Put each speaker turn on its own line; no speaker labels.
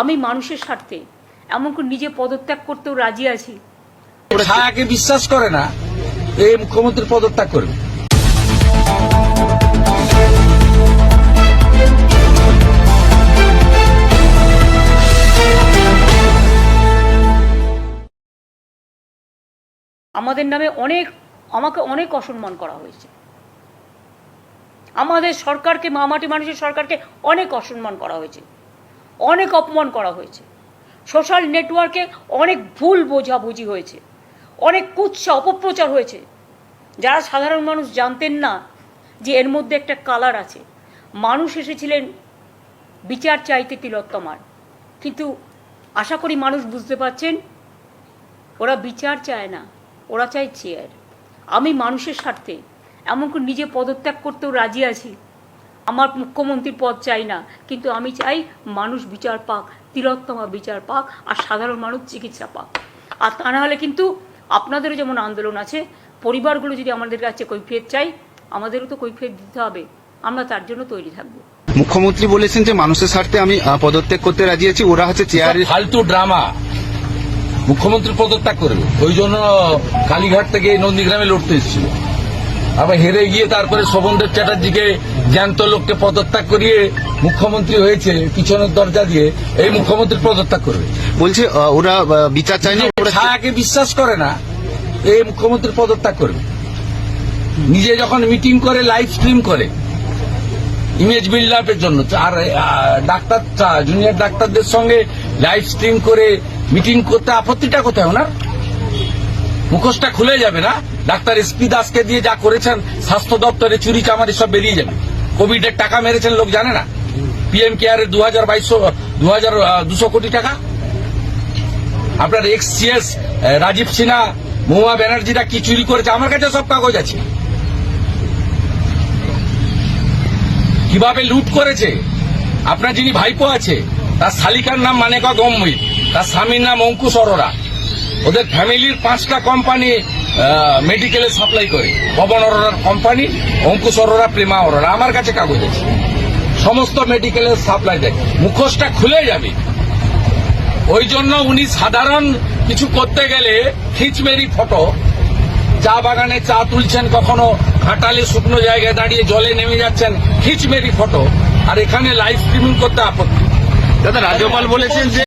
আমি মানুষের স্বার্থে এমনকি নিজে পদত্যাগ করতেও রাজি আছি।
ছায়াকে বিশ্বাস করে না এই মুখ্যমন্ত্রী পদত্যাগ করবে।
আমাদের নামে অনেক আমাকে অনেক অসম্মান করা হয়েছে। আমাদের সরকারকে মামাটি মানুষের সরকারকে অনেক অসম্মান করা হয়েছে। অনেক অপমান করা হয়েছে। সোশ্যাল নেটওয়ার্কে অনেক ভুল বোঝাবুঝি হয়েছে। অনেক কুৎসা, অপপ্রচার হয়েছে। যারা সাধারণ মানুষ জানতেন না যে এর মধ্যে একটা কালার আছে। মানুষ এসেছিলেন বিচার চাইতে তিলোত্তমার। কিন্তু আশা করি মানুষ বুঝতে পারছেন, ওরা বিচার চায় না, ওরা চায় চেয়ার আমি মানুষের স্বার্থে, এমনকি নিজে পদত্যাগ করতেও রাজি আছি। আমার মুখ্যমন্ত্রীর পদ চাই না কিন্তু আমি চাই মানুষ বিচার পাক তিলোত্তমা বিচার পাক আর সাধারণ মানুষ চিকিৎসা পাক। আর তা না হলে কিন্তু আপনাদেরও যেমন আন্দোলন আছে পরিবারগুলো যদি আমাদের কাছে কৈফিয়ত চাই আমাদেরও তো কৈফিয়ত দিতে হবে আমরা তার জন্য তৈরি থাকব।
মুখ্যমন্ত্রী বলেছেন যে মানুষের স্বার্থে আমি পদত্যাগ করতে রাজি আছি ওরা হচ্ছে চেয়ারে
ফালতু ড্রামা। মুখ্যমন্ত্রী পদত্যাগ করবে। ওই জন্য কালীঘাট থেকে নন্দীগ্রামে লড়তে এসেছিল। আবার হেরে গিয়ে তারপরে শোভনদেব চ্যাটার্জিকে জ্যান্ত লোককে পদত্যাগ করিয়ে মুখ্যমন্ত্রী হয়েছে পিছনের দরজা দিয়ে এই মুখ্যমন্ত্রী পদত্যাগ করবে।
বলছে ওরা বিচার চায় না ওরা
ছায়াকে বিশ্বাস করে না এই মুখ্যমন্ত্রী পদত্যাগ করবে। নিজে যখন মিটিং করে লাইভ স্ট্রিম করে ইমেজ বিল্ড আপের জন্য আর ডাক্তার জুনিয়র ডাক্তারদের সঙ্গে লাইভ স্ট্রিম করে মিটিং করতে আপত্তিটা কোথায় ওনার? মুখোশটা খুলে যাবে না? ডাক্তার এসপি দাসকে দিয়ে যা করেছেন, স্বাস্থ্য দপ্তরে চুরি চামারি সব বেরিয়ে যাবে। কোভিডের টাকা মেরেছেন লোক জানে না? পিএম কেয়ারের দু হাজার বাইশশো দু হাজার দুশো কোটি টাকা? আপনার এক্স সিএস রাজীব সিনহা, মহুয়া ব্যানার্জিরা কি চুরি করেছে? আমার কাছে সব কাগজ আছে। কীভাবে লুট করেছে? আপনার যিনি ভাইপো আছে, তার শালিকার নাম মানেকা গম্ভীর, তার স্বামীর নাম অঙ্কুশ অরোরা। ওদের ফ্যামিলির পাঁচটা কোম্পানি মেডিকেলে সাপ্লাই করে। পবন অরোরার কোম্পানি অঙ্কুশ অরোরা, প্রেমা অরোরা। আমার কাছে কাগজ আছে। সমস্ত মেডিকেলের সাপ্লাই দেয়। মুখোশটা খুলে যাবে। ওই জন্য উনি সাধারণ কিছু করতে গেলে খিচমেরি ফটো, চা বাগানে চা তুলছেন কখনো, ঘাটালে শুকনো জায়গায় দাঁড়িয়ে জলে নেমে যাচ্ছেন, খিচমেরি ফটো। আর এখানে লাইভ স্ট্রিমিং করতে আপত্তি।
দাদা, রাজ্যপাল বলেছেন যে